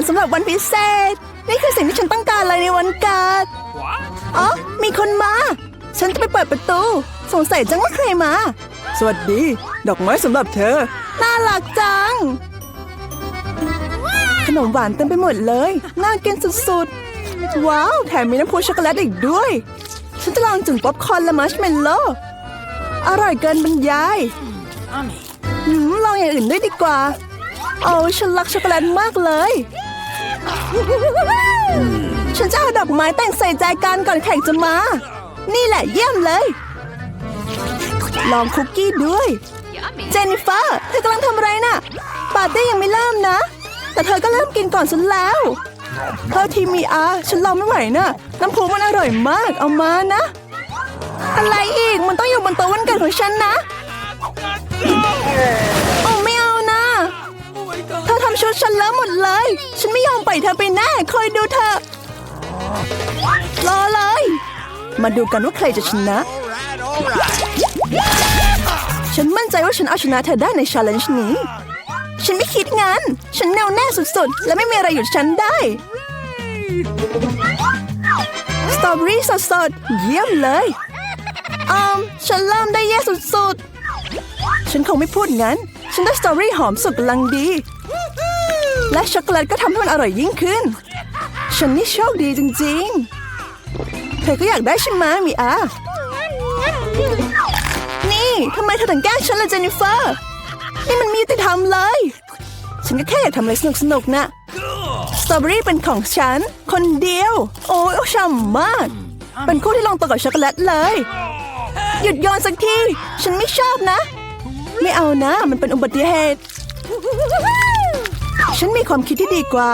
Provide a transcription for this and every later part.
ญสำหรับวันพิเศษ นี่คือสิ่งที่ฉันต้องการเลยในวันเกิดอ๋อมีคนมา ฉันจะไปเปิดประตู สงสัยจังว่าใครมา สวัสดี ดอกไม้สำหรับเธอ น่ารักจัง ขนมหวานเต็มไปหมดเลย น่ากินสุดๆ ว้าว แถมมีน้ำพุช็อกโกแลตอีกด้วย ฉันจะลองจุ่มป๊อปคอร์นและมัชเมลโล่อร่อยเกินบรรยายหืมลองอย่างอื่นด้วยดีกว่า โอ้ฉันรักช็อกโกแลตมากเลย ฉันจะเอาดอกไม้แต่งใส่ใจกันก่อนแขกจะมา นี่แหละเยี่ยมเลย ลองคุกกี้ด้วย เจนนิเฟอร์เธอกำลังทำอะไรน่ะ ปาร์ตี้ยังไม่เริ่มนะ แต่เธอก็เริ่มกินก่อนฉันแล้วเธอทีมีอาฉันรอไม่ไหวนะน้ำพุมันอร่อยมากเอามานะ อะไรอีกมันต้องอยู่บนโต๊ะวันเกิดของฉันนะ โอ้ ฉันเลอะหมดเลย ฉันไม่ยอมปล่อยเธอไปแน่คอยดูเธอ รอเลย มาดูกันว่าใครจะชนะ ฉันมั่นใจว่าฉันเอาชนะเธอได้ในชาเลนจ์นี้ ฉันไม่คิดงั้น ฉันแน่วแน่สุดๆ และไม่มีอะไรหยุดฉันได้ สตรอเบอรี่สดๆ เยี่ยมเลยอืมฉันเริ่มได้แย่สุดๆ ฉันคงไม่พูดงั้น ฉันได้สตรอเบอรี่หอมสุกกำลังดี และช็อกโกแลตก็ทำให้มันอร่อยยิ่งขึ้น ฉันนี่โชคดีจริงๆ เธอก็อยากได้ใช่ไหมมีอานี่ทำไมเธอถึงแกล้งฉันล่ะเจนนิเฟอร์ นี่มันมียุติธรรมเลย ฉันก็แค่อยากทำอะไรสนุกๆนะสตรอเบอรี่เป็นของฉัน คนเดียว โอ้ยช่ำมาก เป็นคู่ที่ลงตัวกับช็อกโกแลตเลย หยุดโยนสักที ฉันไม่ชอบนะ ไม่เอานะ มันเป็นอุบัติเหตุ ฉันมีความคิดที่ดีกว่า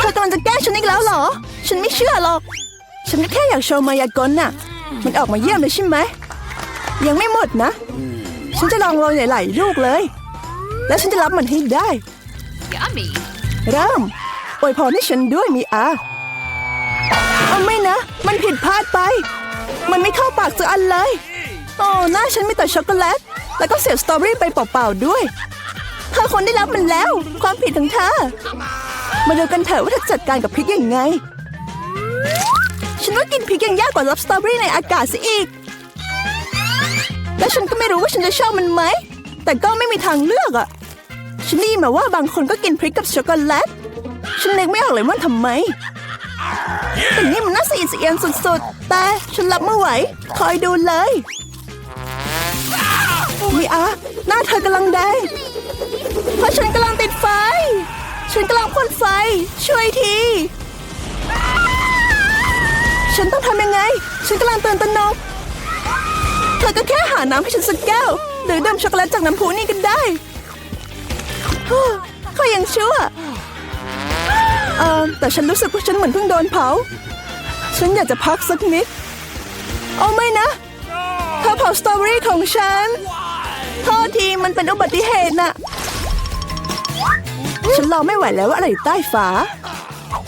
เธอกำลังจะแกล้งฉันอีกแล้วเหรอ ฉันไม่เชื่อหรอก ฉันก็แค่อยากโชว์มายากลน่ะ มันออกมาเยี่ยมเลยใช่ไหม ยังไม่หมดนะ ฉันจะลองโรยหลายๆลูกเลย แล้วฉันจะรับมันให้ได้ Yummy. เริ่มอวยพรให้ฉันด้วยมีอาเอาไม่นะ มันผิดพลาดไป มันไม่เข้าปากสักอันเลย โอ้หน้าฉันมีแต่ช็อกโกแลต แล้วก็เสียบสตรอเบอรี่ไปเปล่าๆด้วยเธอคนได้รับมันแล้ว ความผิดของเธอ มาดูกันเถอะว่าเธอจัดการกับพริกยังไง ฉันว่ากินพริกยังยากกว่ารับสตรอเบอรี่ในอากาศซะอีก และฉันก็ไม่รู้ว่าฉันจะชอบมันไหม แต่ก็ไม่มีทางเลือกอะฉันได้ยินมาว่าบางคนก็กินพริกกับช็อกโกแลต ฉันนึกไม่ออกเลยว่าทำไมแต่นี่มันน่าสะอิดสะเอียนสุดๆ แต่ฉันรับไม่ไหว คอยดูเลยมีอาหน้าเธอกำลังแดง เพราะฉันกำลังติดไฟ ฉันกำลังพ่นไฟ ช่วยที ฉันต้องทำยังไง ฉันกำลังตื่นตระหนก เธอก็แค่หาน้ำให้ฉันสักแก้ว หรือดื่มช็อกโกแลตจากน้ำพุนี่ก็ได้เขายังชั่วเออแต่ฉันรู้สึกว่าฉันเหมือนเพิ่งโดนเผา ฉันอยากจะพักสักนิด เอาไม่นะ เธอเผาสตรอเบอรี่ของฉันโทษทีมันเป็นอุบัติเหตุน่ะ ฉันรอไม่ไหวแล้วว่าอะไรอยู่ใต้ฝา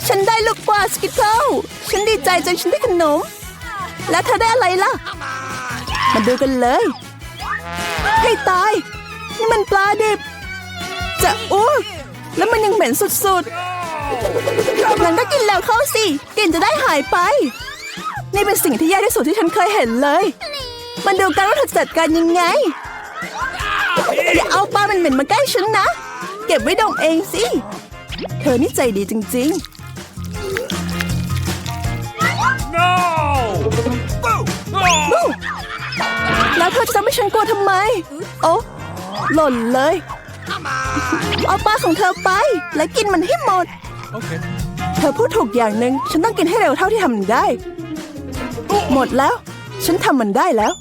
ฉันได้ลูกกวาสกิทเทิลฉันดีใจจนฉันได้ขนม แล้วเธอได้อะไรล่ะ มาดูกันเลย ให้ตาย นี่มันปลาดิบ จะอ้วกแล้วมันยังเหม็นสุดๆงั้นก็กินแล้วเข้าสิกลิ่นจะได้หายไป นี่เป็นสิ่งที่แย่ที่สุดที่ฉันเคยเห็นเลย มันดูกันว่าเธอจัดการยังไงอย่าเอาปลามันเหม็นมาใกล้ฉันนะ เก็บไว้ดมเองสิ เธอนี่ใจดีจริง No! Oh! ๆแล้วเธอจะทำให้ฉันกลัวทำไม โอ้หล่นเลย เอาปลาของเธอไป และกินมันให้หมด Okay. เธอพูดถูกอย่างหนึ่งฉันต้องกินให้เร็วเท่าที่ทำได้ หมดแล้ว ฉันทำมันได้แล้ว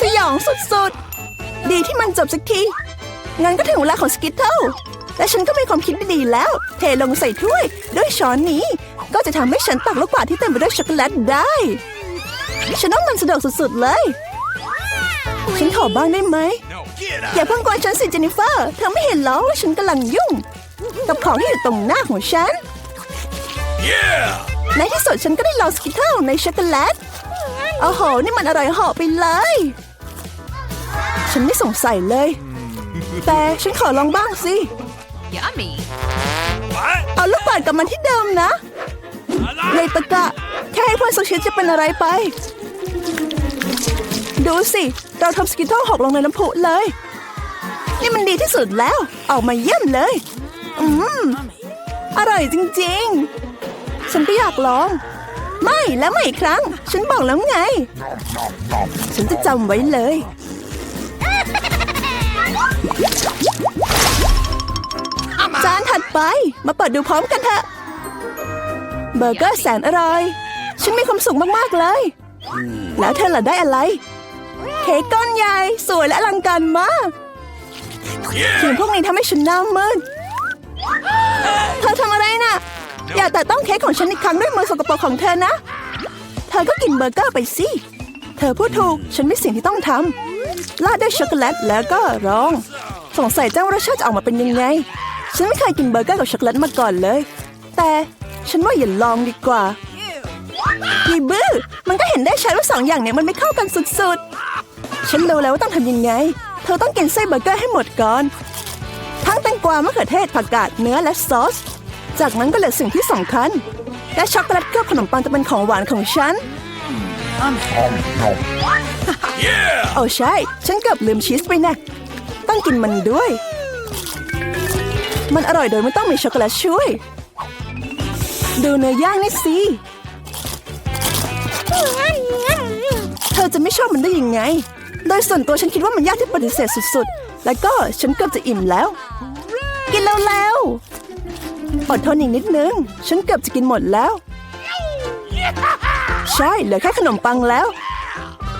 สยองสุดๆ ดีที่มันจบสักที งั้นก็ถึงเวลาของสกิทเทิลและฉันก็มีความคิดดีๆแล้ว เทลงใส่ถ้วย ด้วยช้อนนี้ ก็จะทำให้ฉันตักลูกกวาดที่เต็มไปด้วยช็อกโกแลตได้ ฉันว่ามันสะดวกสุดๆเลย ฉันขอบ้างได้ไหม No. Get อย่าเพิ่งกวนฉันสิเจนนิเฟอร์ เธอไม่เห็นเหรอว่าฉันกำลังยุ่ง กับของที่อยู่ตรงหน้าของฉัน Yeah! ในที่สุดฉันก็ได้ลองสกิทเทิลในช็อกโกแลตโอ้โห นี่มันอร่อยเหาะไปเลย ฉันไม่สงสัยเลย แต่ฉันขอลองบ้างสิ Yummy. What? เอาลูกบาศก์กลับมาที่เดิมนะในตะกะ แค่ให้เพื่อนสักชิ้นจะเป็นอะไรไป ดูสิ เราทำสกิทเทิลหกลงในน้ำพุเลย นี่มันดีที่สุดแล้ว ออกมาเยี่ยมเลย อืม อร่อยจริงๆ ฉันก็อยากลอง ไม่แล้วไม่อีกครั้ง ฉันบอกแล้วไง ฉันจะจำไว้เลย ไป มาเปิดดูพร้อมกันเถอะ เบอร์เกอร์แสนอร่อย ฉันมีความสุขมากๆเลย แล้วเธอล่ะได้อะไร เค้กก้อนใหญ่สวยและอลังการมากสิ่ง Yeah. พวกนี้ทำให้ฉันหน้ามืดเธอทำอะไรน่ะ อย่าแต่ต้องเค้กของฉันอีกครั้งด้วยมือสกปรกของเธอนะ เธอก็กินเบอร์เกอร์ไปสิ เธอพูดถูก ฉันมีสิ่งที่ต้องทำราดด้วยช็อกโกแลตแล้วก็รอง สงสัยเจ้ารสชาติจะออกมาเป็นยังไง ฉันไม่เคยกินเบอร์เกอร์กับช็อกโกแลตมาก่อนเลย แต่ฉันว่าอย่าลองดีกว่ายีบื้อ มันก็เห็นได้ชัดว่าสองอย่างเนี้ยมันไม่เข้ากันสุดๆ ฉันรู้แล้วว่าต้องทำยังไง เธอต้องกินไส้เบอร์เกอร์ให้หมดก่อน ทั้งแตงกวามะเขือเทศผักกาดเนื้อและซอส จากนั้นก็เหลือสิ่งที่สำคัญ และช็อกโกแลตเคลือบขนมปังจะเป็นของหวานของฉัน Yeah. โอ้ใช่ ฉันเกือบลืมชีสไปนะ ต้องกินมันด้วย มันอร่อยโดยไม่ต้องมีช็อกโกแลตช่วย ดูเนื้อย่างนี่สิ เธอจะไม่ชอบมันได้ยังไง โดยส่วนตัวฉันคิดว่ามันยากที่ปฏิเสธสุดๆ แล้วก็ฉันเกือบจะอิ่มแล้ว กินแล้วแล้วอดทนอีกนิดนึง ฉันเกือบจะกินหมดแล้ว ใช่เหลือแค่ขนมปังแล้ว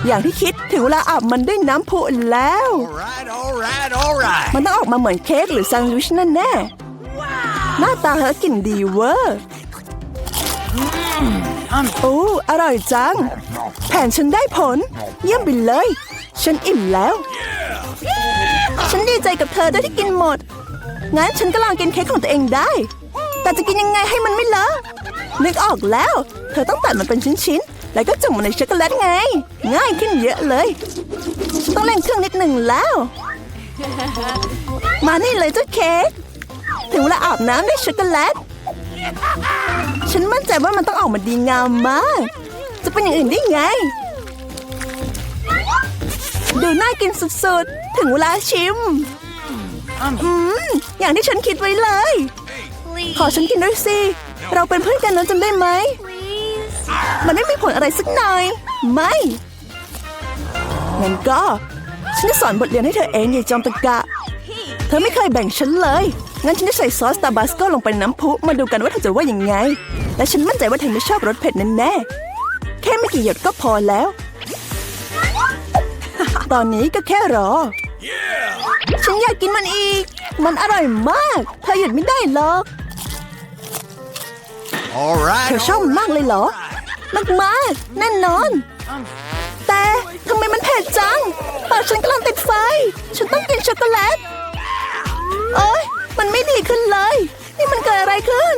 อย่างที่คิดถึงเวลาอาบมันด้วยน้ำพุแล้ว All right, all right, all right. มันต้องออกมาเหมือนเค้กหรือแซนด์วิชนั่นแน่หน้าตาเธอกลิ่นดีเวอร์โอ้อร่อยจัง แผนฉันได้ผล เยี่ยมไปเลย ฉันอิ่มแล้ว ฉันดีใจกับเธอด้วยที่กินหมด งั้นฉันก็ลองกินเค้กของตัวเองได้ แต่จะกินยังไงให้มันไม่เลอะนึกออกแล้ว เธอต้องตัดมันเป็นชิ้นๆ แล้วก็จุ่มมันในช็อกโกแลตไง ง่ายขึ้นเยอะเลย ต้องเร่งเครื่องนิดหนึ่งแล้ว มานี่เลยเจ้าเค้กถึงเวลาอาบน้ำด้วยช็อกโกแลต ฉันมั่นใจว่ามันต้องออกมาดีงามมาก จะเป็นอย่างอื่นได้ไง ดูน่ากินสุดๆ ถึงเวลาชิม อืม อย่างที่ฉันคิดไว้เลย ขอฉันกินด้วยสิ เราเป็นเพื่อนกันนะจำได้ไหม มันไม่มีผลอะไรสักหน่อย ไม่งั้นก็ ฉันจะสอนบทเรียนให้เธอเองอย่าจอมตะกะ เธอไม่เคยแบ่งฉันเลย งั้นฉันจะใส่ซอสตาบาสโกลงไปในน้ำพุมาดูกันว่าเธอจะว่ายังไง และฉันมั่นใจว่าเธอไม่ชอบรสเผ็ดแน่ๆแค่ไม่กี่หยดก็พอแล้ว ตอนนี้ก็แค่รอ Yeah. ฉันอยากกินมันอีก มันอร่อยมาก เธอหยุดไม่ได้หรอก All right. เธอชอบมันมากเลยเหรอมาก มากๆแน่นอน แต่ทำไมมันเผ็ดจัง ปากฉันกำลังติดไฟ ฉันต้องกินช็อกโกแลตเอ้ยมันไม่ดีขึ้นเลย นี่มันเกิดอะไรขึ้น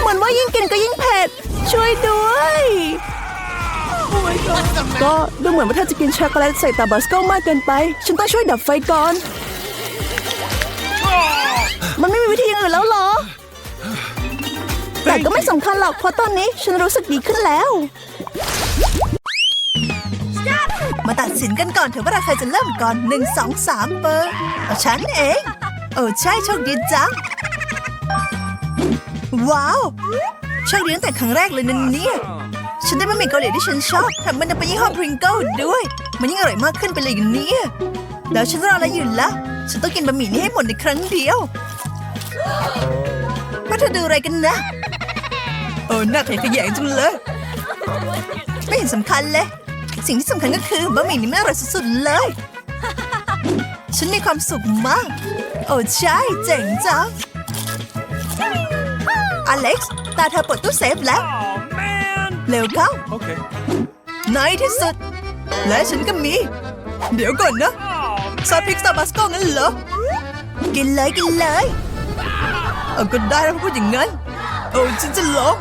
เหมือนว่ายิ่งกินก็ยิ่งเผ็ด ช่วยด้วย ก็ดูเหมือนว่าเธอจะกินช็อกโกแลตใส่ตาบาสโกมากเกินไป ฉันต้องช่วยดับไฟก่อน มันไม่มีวิธีอื่นแล้วเหรอ แต่ก็ไม่สำคัญหรอกเพราะตอนนี้ฉันรู้สึกดีขึ้นแล้ว มาตัดสินกันก่อนเถอะว่าใครจะเริ่มก่อนหนึ่งสองสามเบอร์เอาฉันเอง โอ้ใช่โชคดีจังว้าวโชคดีตั้งแต่ครั้งแรกเลยนะเนี่ย ฉันได้บะหมี่เกาหลีที่ฉันชอบแถมมันยังเป็นยี่ห้อพริงเกิลด้วย มันยิ่งอร่อยมากขึ้นไปเลยอย่างนี้แล้วฉันรออะไรอยู่ล่ะฉันต้องกินบะหมี่นี้ให้หมดในครั้งเดียวว่าเธอดูอะไรกันนะ โอ้หน้าเทขยงจังเลย ไม่เห็นสำคัญเลย สิ่งที่สำคัญก็คือบะหมี่นี่ไม่อร่อยสุดๆเลย ฉันมีความสุขมาก โอ้ใช่เจ๋งจังอเล็กซ์ตาเธอเปิดตู้เซฟแล้ว Oh man. เร็วเข้า Okay. ในที่สุด และฉันก็มี เดี๋ยวก่อนนะ Oh ซอสพริกซาบาสโกงั้นเหรอ กินเลยกินเลย เอาก็ได้แล้วพูดอย่างนั้น โอ้ฉันจะลอง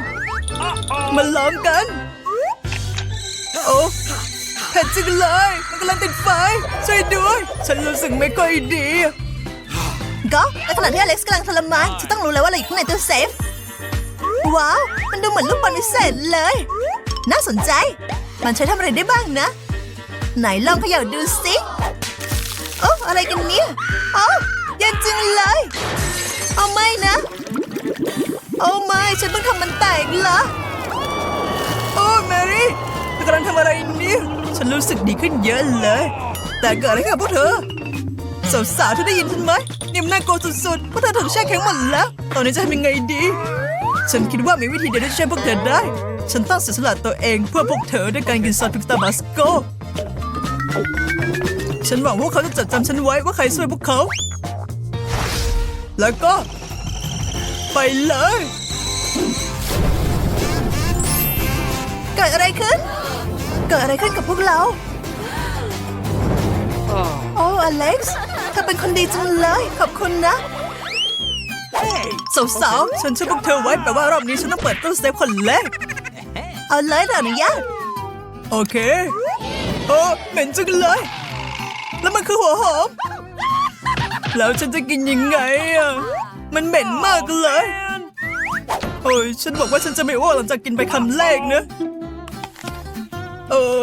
มาล้องกัน โอ้เผ็ดจังเลย มันกำลังติดไฟ ช่วยด้วย ฉันรู้สึกไม่ค่อยดีก็ในขณะที่อเล็กซ์กำลังทรมานฉันต้องรู้แล้วว่าอะไรอยู่ข้างในตู้เซฟ ว้าว มันดูเหมือนลูกบอลพิเศษเลย น่าสนใจ มันใช้ทำอะไรได้บ้างนะ ไหนลองเขย่าดูสิโอ้อะไรกันเนี่ยโอ้เย็นจังเลย เอาไม่นะ โอ้ไม่ฉันเพิ่งทำมันแตกเหรอโอ้แมรี่เธอกำลังทำอะไรนี่ฉันรู้สึกดีขึ้นเยอะเลย แต่เกิดอะไรขึ้นกับพวกเธอสาวๆเธอได้ยินฉันไหมนี่มันน่ากลัวสุดๆพวกเธอถูกแช่แข็งหมดแล้ว ตอนนี้จะทำยังไงดี ฉันคิดว่ามีวิธีเดียวที่จะช่วยพวกเธอได้ ฉันต้องเสียสละตัวเองเพื่อพวกเธอด้วยการกินซอสพริกตาบาสโกฉันหวังว่าเขาจะจดจำฉันไว้ว่าใครช่วยพวกเขา แล้วก็ ไปเลย เกิดอะไรขึ้น เกิดอะไรขึ้นกับพวกเรา โอ้อเล็กซ์เธอเป็นคนดีจังเลย ขอบคุณนะสาวๆฉันช่วยพวกเธอไว้แปลว่ารอบนี้ฉันต้องเปิดตู้เซฟคนแรกเอาเลยเดี๋ยวอนุญาตโอเคโอ้เหม็นจังเลย แล้วมันคือหัวหอม แล้วฉันจะกินยังไงอะ มันเหม็นมากเลยโอ้ยฉันบอกว่าฉันจะไม่อ้วกหลังจากกินไปคำแรกนะ เออ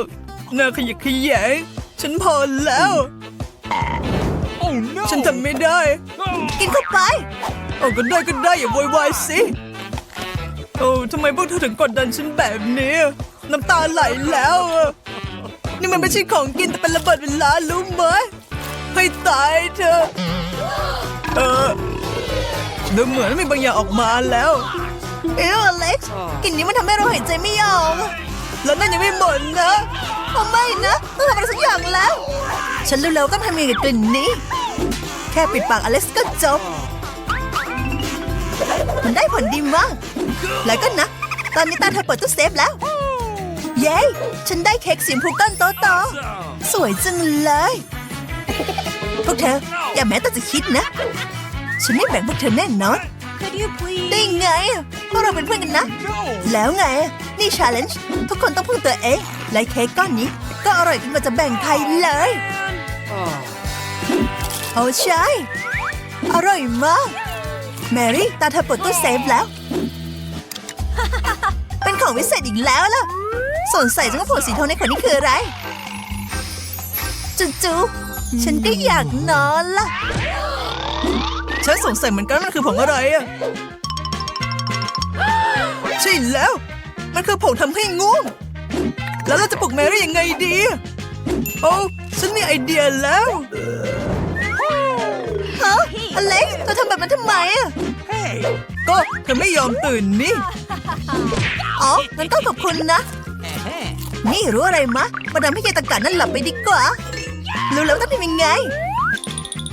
น่าขยิกขยงฉันพอแล้ว Oh no! ฉันทำไม่ได้ กินเข้าไปโอ้ก็ได้ก็ได้อย่าโวยวายสิโอ้ทำไมพวกเธอถึงกดดันฉันแบบนี้ น้ำตาไหลแล้วอะนี่มันไม่ใช่ของกินแต่เป็นระเบิดเวลารู้ไหมให้ตายเธอะเออ ดูเหมือนมีบางอย่างออกมาแล้ว เออเล็กซ์กลิ่นนี้มันทำให้เราหายใจไม่ออกแล้วนั่นยังไม่หมดนะโอ้ไม่นะต้องทำอะไรสักอย่างแล้ว ฉันรู้แล้วก็ทำยังไงกับกลิ่นนี้ แค่ปิดปากอเล็กซ์ก็จบ มันได้ผลดีมาก แล้วก็นะ ตอนนี้ตาเธอเปิดตู้เซฟแล้ว เย้ ฉันได้เค้กสีชมพูก้อนโตโต Awesome! สวยจังเลย พวกเธออย่าแม้แต่จะคิดนะ ฉันไม่แบ่งพวกเธอแน่นอน Could you please? ได้ไงพวกเราเป็นเพื่อนกันนะ No! แล้วไง นี่ชาเลนจ์ทุกคนต้องพึ่งตัวเอง และเค้กก้อนนี้ ก็อร่อยจนกว่าจะแบ่งใครเลย โอ้ใช่ อร่อยมาก แมรี่ ตาเธอเปิดตู้เซฟแล้ว เป็นของวิเศษอีกแล้วล่ะสงสัยจังว่าผงสีทองในขวดนี้คืออะไรจู่ๆฉันก็อยากนอนล่ะ ฉันสงสัยเหมือนกันมันคือผงอะไรอะใช่แล้ว มันคือผงทำให้ง่วง แล้วเราจะปลุกแมรี่ยังไงดี โอ้ฉันมีไอเดียแล้วฮะอเล็กซ์เธอทำแบบนั้นทำไมอะ Hey! ก็เธอไม่ยอมตื่นนี่ อ๋องั้นก็ขอบคุณนะ นี่รู้อะไรมะมาดามให้ยายตะการนั่นหลับไปดีกว่า รู้แล้วต้องทำยังไง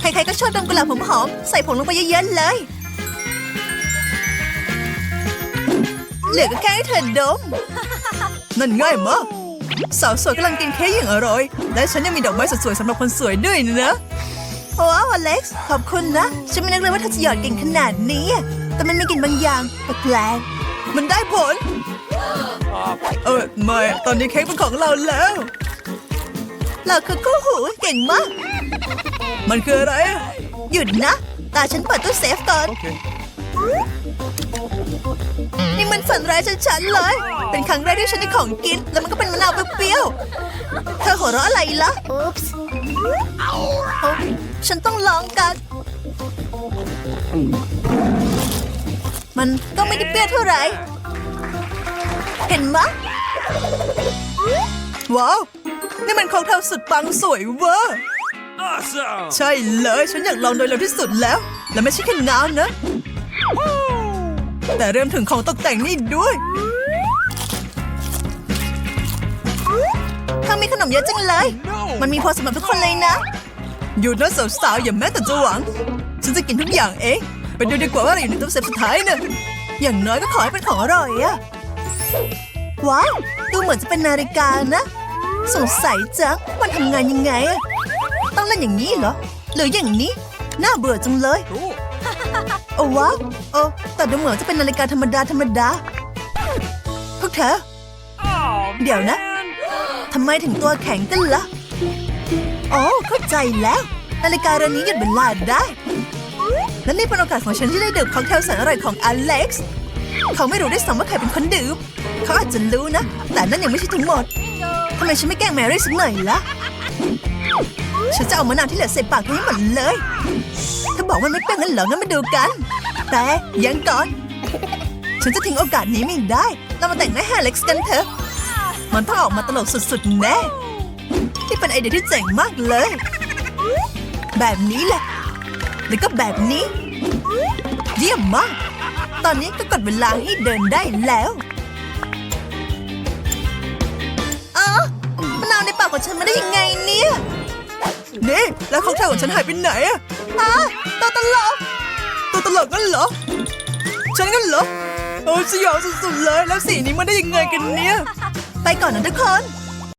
ใครๆก็ชอบดมกุหลาบหอมๆใส่ผงลงไปเยอะๆเลย เหลือก็แค่ให้เธอดม นั่นง่ายมากสาวสวยกำลังกินเค้กอย่างอร่อย และฉันยังมีดอกไม้สวยๆสำหรับคนสวยด้วยนะว้าวอเล็กซ์ขอบคุณนะ ฉันไม่นึกเลยว่าเธอจะหยอดเก่งขนาดนี้ แต่มันมีกลิ่นบางอย่างแปลกๆมันได้ผล เออไม่ตอนนี้เค้กเป็นของเราแล้ว เราคือคู่หูเก่งมาก มันคืออะไรอะหยุดนะ ตาฉันเปิดตู้เซฟก่อน นี่มันฝันร้ายชัดๆเลย เป็นครั้งแรกที่ฉันได้ของกิน แล้วมันก็เป็นมะนาวเปรี้ยวๆเธอหัวเราะอะไรล่ะ Oops. โอ้ฉันต้องลองกัน มันก็ไม่ได้เปรี้ยวเท่าไหร่ เห็นมะว้าว นี่มันของเทาสุดปังสวยเวอร์ Awesome! ใช่เลยฉันอยากลองโดยเร็วที่สุดแล้ว และไม่ใช่แค่น้ำนะ แต่เริ่มถึงของตกแต่งนี่ด้วยเธอมีขนมเยอะจังเลย มันมีพอสำหรับทุกคนเลยนะ หยุดนะสาวๆอย่าแม้แต่จะหวัง ฉันจะกินทุกอย่างเองไปดูดีกว่าว่าอะไรอยู่ในตู้เซฟสุดท้ายนะอย่างน้อยก็ขอให้เป็นของอร่อยอะว้าวดูเหมือนจะเป็นนาฬิกานะ สงสัยจังมันทำงานยังไงอะ ต้องเล่นอย่างนี้เหรอ หรืออย่างนี้ น่าเบื่อจังเลย Cool! โอ้ว้าวโอ้แต่ดูเหมือนจะเป็นนาฬิกาธรรมดาธรรมดาพวกเธอ Oh, เดี๋ยวนะทำไมถึงตัวแข็งกันล่ะโอ้เข้าใจแล้ว นาฬิกาเรือนนี้หยุดเวลาได้ และนี่เป็นโอกาสของฉันที่ได้ดื่มค็อกเทลแสนอร่อยของอเล็กซ์เขาไม่รู้ได้วยซ้ำว่าใครเป็นคนดื่ม เขาอาจจะรู้นะ แต่นั่นยังไม่ใช่ทั้งหมดทำไมฉันไม่แกล้งแมรี่สักหน่อยล่ะ ฉันจะเอามะนาวที่เหลือใส่ปากเธอให้หมดเลยเธอบอกว่าไม่เป็นงั้นเหรองั้นมาดูกัน แต่ยังก่อน ฉันจะทิ้งโอกาสนี้ไม่ได้ เรามาแต่งหน้าให้อเล็กซ์กันเถอะ มันต้องออกมาตลกสุดๆแน่ นี่เป็นไอเดียที่เจ๋งมากเลย แบบนี้แหละ แล้วก็แบบนี้ เยี่ยมมาก ตอนนี้ก็กดเวลาให้เดินได้แล้วอ๋อมะนาวในปากของฉันมาได้ยังไงเนี่ย นี่ แล้วของเธอของฉันหายไปไหนอะฮะตัวตลกตัวตลกงั้นเหรอ ฉันงั้นเหรอ โอ้สยองสุดๆเลย แล้วสีนี้มาได้ยังไงกันเนี่ย ไปก่อนนะทุกคน